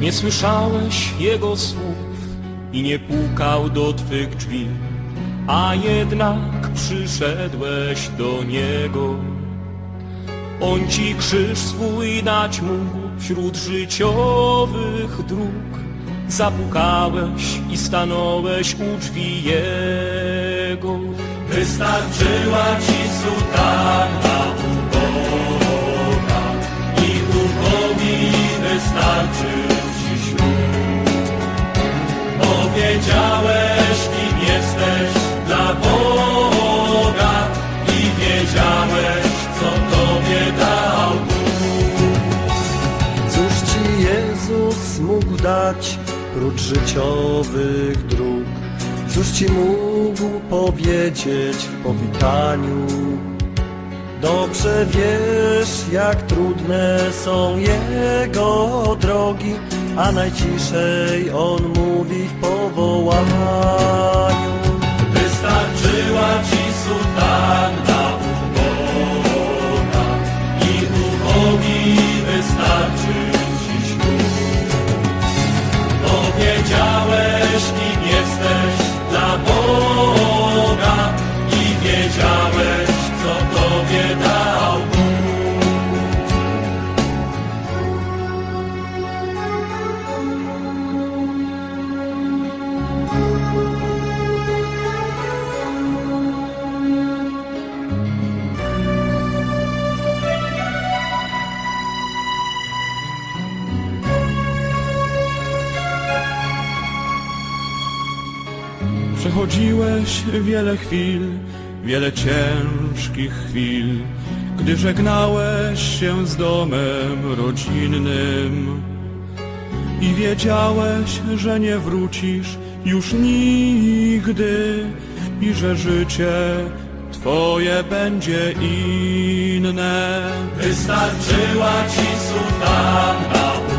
Nie słyszałeś Jego słów i nie pukał do Twych drzwi, a jednak przyszedłeś do Niego. On Ci krzyż swój dać mógł wśród życiowych dróg. Zapukałeś i stanąłeś u drzwi Jego. Wystarczyła Ci sutanna uboga i ubogi wystarczył Powiedziałeś, kim jesteś dla Boga i wiedziałeś, co Tobie dał Cóż ci Jezus mógł dać prócz życiowych dróg? Cóż ci mógł powiedzieć w powitaniu? Dobrze wiesz, jak trudne są Jego drogi, a najciszej On mówi w powołaniu. Wystarczyła Ci sutanna uboga i ubogi wystarczył Ci ślub. Powiedziałeś, kim jesteś Przechodziłeś wiele chwil, wiele ciężkich chwil, gdy żegnałeś się z domem rodzinnym i wiedziałeś, że nie wrócisz już nigdy i że życie Twoje będzie inne. Wystarczyła Ci sutanna